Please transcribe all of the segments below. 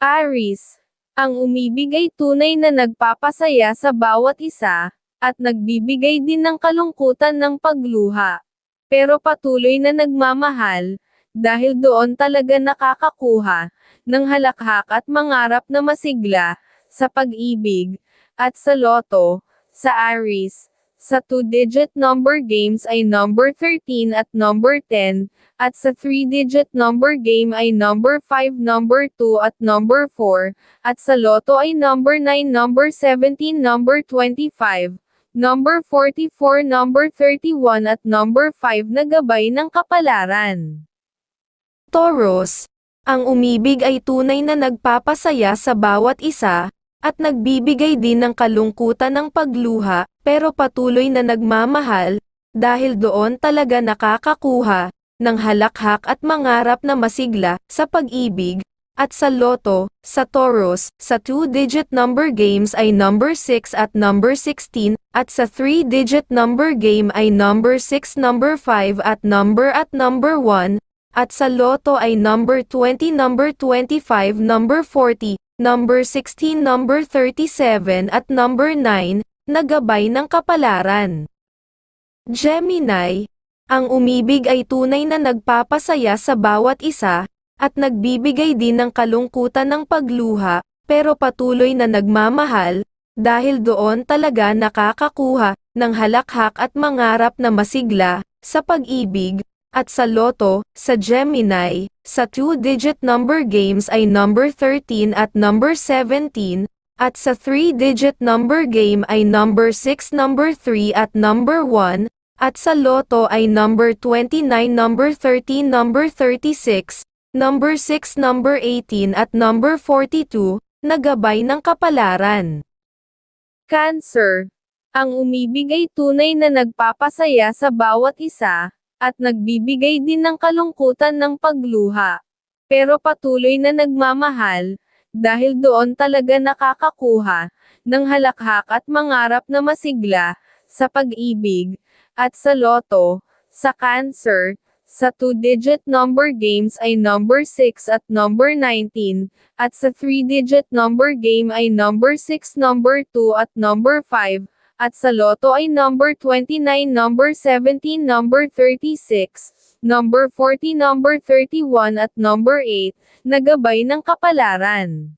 Aris, ang umibig ay tunay na nagpapasaya sa bawat isa, at nagbibigay din ng kalungkutan ng pagluha. Pero patuloy na nagmamahal, dahil doon talaga nakakakuha, ng halakhak at mangarap na masigla, sa pag-ibig, at sa loto, sa Aris, sa two-digit number games ay number 13 at number 10, at sa three-digit number game ay number 5, number 2 at number 4, at sa loto ay number 9, number 17, number 25, number 44, number 31 at number 5 na gabay ng kapalaran. Taurus, ang umibig ay tunay na nagpapasaya sa bawat isa, at nagbibigay din ng kalungkutan ng pagluha, pero patuloy na nagmamahal, dahil doon talaga nakakakuha, ng halakhak at mangarap na masigla, sa pag-ibig, at sa loto, sa Taurus, sa two-digit number games ay number 6 at number 16, at sa three-digit number game ay number 6, number 5 at number at number 1, at sa loto ay number 20, number 25, number 40, number 16, number 37 at number 9, na gabay ng kapalaran. Gemini, ang umibig ay tunay na nagpapasaya sa bawat isa, at nagbibigay din ng kalungkutan ng pagluha, pero patuloy na nagmamahal, dahil doon talaga nakakakuha, ng halakhak at mangarap na masigla, sa pag-ibig, at sa loto, sa Gemini, sa two-digit number games ay number 13 at number 17, at sa three-digit number game ay number 6, number 3 at number 1, at sa loto ay number 29, number 13, number 36, number 6, number 18 at number 42, na gabay ng kapalaran. Cancer. Ang umibig ay tunay na nagpapasaya sa bawat isa, at nagbibigay din ng kalungkutan ng pagluha. Pero patuloy na nagmamahal, dahil doon talaga nakakakuha, ng halakhak at mangarap na masigla, sa pag-ibig, at sa loto, sa cancer, sa two-digit number games ay number 6 at number 19, at sa three-digit number game ay number 6, number 2 at number 5, at sa loto ay number 29, number 17, number 36, number 40, number 31 at number 8, na gabay ng kapalaran.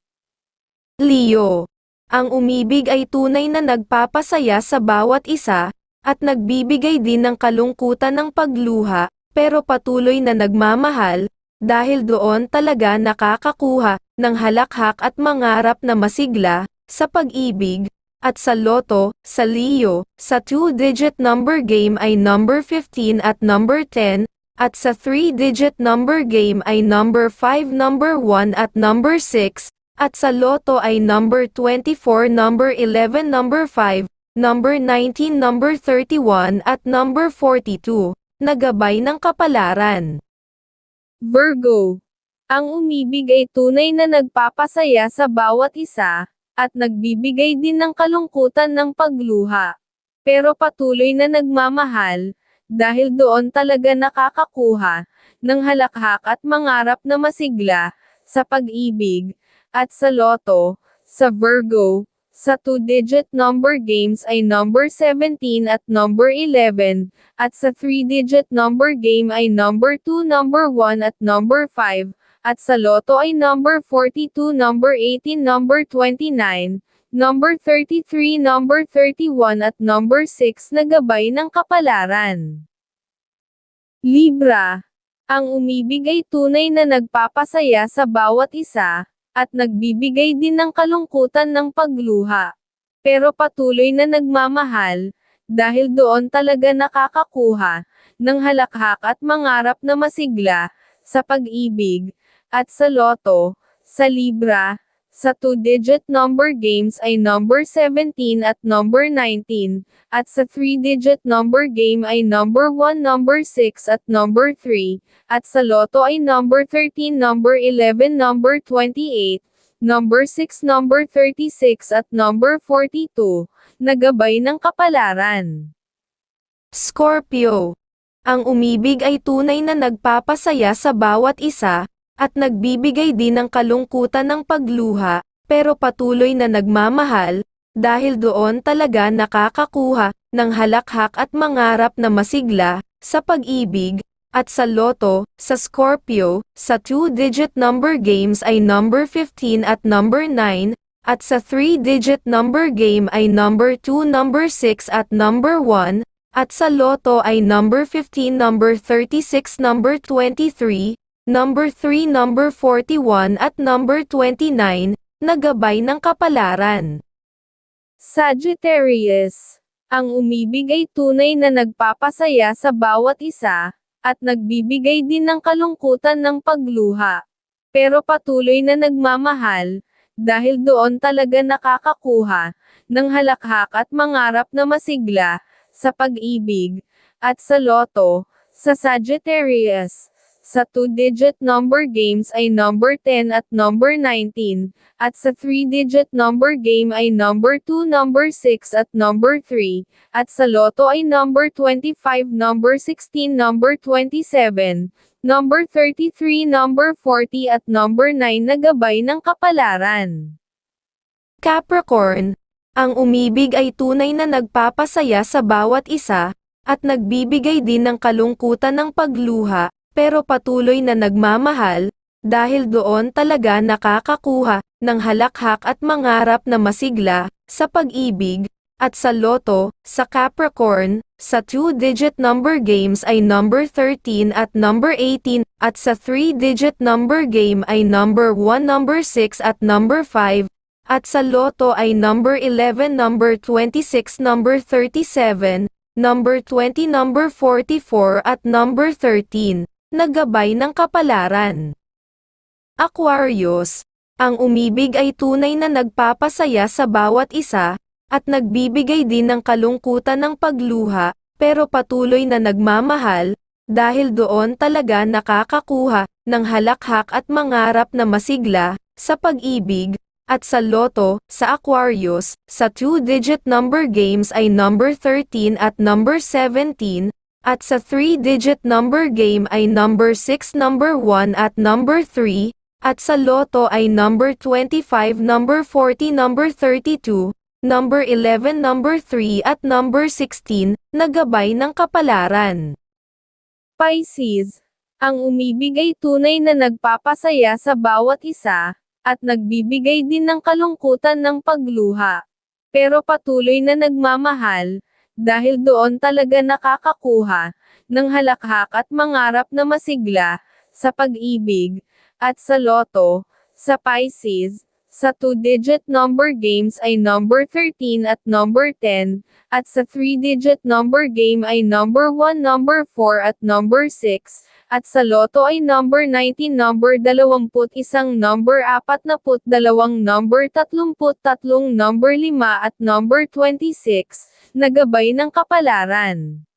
Leo. Ang umibig ay tunay na nagpapasaya sa bawat isa, at nagbibigay din ng kalungkutan ng pagluha, pero patuloy na nagmamahal, dahil doon talaga nakakakuha, ng halakhak at mangarap na masigla, sa pag-ibig, at sa loto, sa Leo, sa two-digit number game ay number 15 at number 10, at sa three-digit number game ay number 5, number 1 at number 6, at sa loto ay number 24, number 11, number 5, number 19, number 31 at number 42, na gabay ng kapalaran. Virgo. Ang umibig ay tunay na nagpapasaya sa bawat isa, at nagbibigay din ng kalungkutan ng pagluha. Pero patuloy na nagmamahal, dahil doon talaga nakakakuha, ng halakhak at mangarap na masigla, sa pag-ibig, at sa loto, sa Virgo, sa two-digit number games ay number 17 at number 11, at sa three-digit number game ay number 2, number 1 at number 5, at sa loto ay number 42, number 18, number 29, number 33, number 31 at number 6 na gabay ng kapalaran. Libra. Ang umibig ay tunay na nagpapasaya sa bawat isa, at nagbibigay din ng kalungkutan ng pagluha. Pero patuloy na nagmamahal, dahil doon talaga nakakakuha, ng halakhak at mangarap na masigla, sa pag-ibig, at sa loto, sa Libra, sa two-digit number games ay number 17 at number 19, at sa three-digit number game ay number 1, number 6 at number 3, at sa loto ay number 13, number 11, number 28, number 6, number 36 at number 42, nagabay ng kapalaran. Scorpio. Ang umibig ay tunay na nagpapasaya sa bawat isa, at nagbibigay din ng kalungkutan ng pagluha, pero patuloy na nagmamahal, dahil doon talaga nakakakuha ng halakhak at mangarap na masigla sa pag-ibig, at sa loto, sa Scorpio, sa two-digit number games ay number 15 at number 9, at sa three-digit number game ay number 2, number 6 at number 1, at sa loto ay number 15, number 36, number 23, number 3, number 41 at number 29, nagabay ng kapalaran. Sagittarius. Ang umibig ay tunay na nagpapasaya sa bawat isa, at nagbibigay din ng kalungkutan ng pagluha. Pero patuloy na nagmamahal, dahil doon talaga nakakakuha, ng halakhak at mangarap na masigla, sa pag-ibig, at sa loto, sa Sagittarius. Sa two-digit number games ay number 10 at number 19, at sa three-digit number game ay number 2, number 6 at number 3, at sa loto ay number 25, number 16, number 27, number 33, number 40 at number 9 na gabay ng kapalaran. Capricorn, ang umibig ay tunay na nagpapasaya sa bawat isa, at nagbibigay din ng kalungkutan ng pagluha, pero patuloy na nagmamahal, dahil doon talaga nakakakuha ng halakhak at mangarap na masigla sa pag-ibig, at sa loto, sa Capricorn, sa two-digit number games ay number 13 at number 18, at sa three-digit number game ay number 1, number 6 at number 5, at sa loto ay number 11, number 26, number 37, number 20, number 44 at number 13, nagabay ng kapalaran. Aquarius, ang umibig ay tunay na nagpapasaya sa bawat isa, at nagbibigay din ng kalungkutan ng pagluha, pero patuloy na nagmamahal, dahil doon talaga nakakakuha ng halakhak at mangarap na masigla sa pag-ibig, at sa loto, sa Aquarius, sa two-digit number games ay number 13 at number 17, at sa three-digit number game ay number 6, number 1 at number 3, at sa loto ay number 25, number 40, number 32, number 11, number 3 at number 16, nagabay ng kapalaran. Pisces. Ang umibig ay tunay na nagpapasaya sa bawat isa, at nagbibigay din ng kalungkutan ng pagluha. Pero patuloy na nagmamahal, dahil doon talaga nakakakuha, ng halakhak at mangarap na masigla, sa pag-ibig, at sa loto, sa Pisces, sa two-digit number games ay number 13 at number 10, at sa three-digit number game ay number 1, number 4 at number 6, at sa loto ay number 19, number 21, number 42, number 33, number 5 at number 26, nagabay ng kapalaran.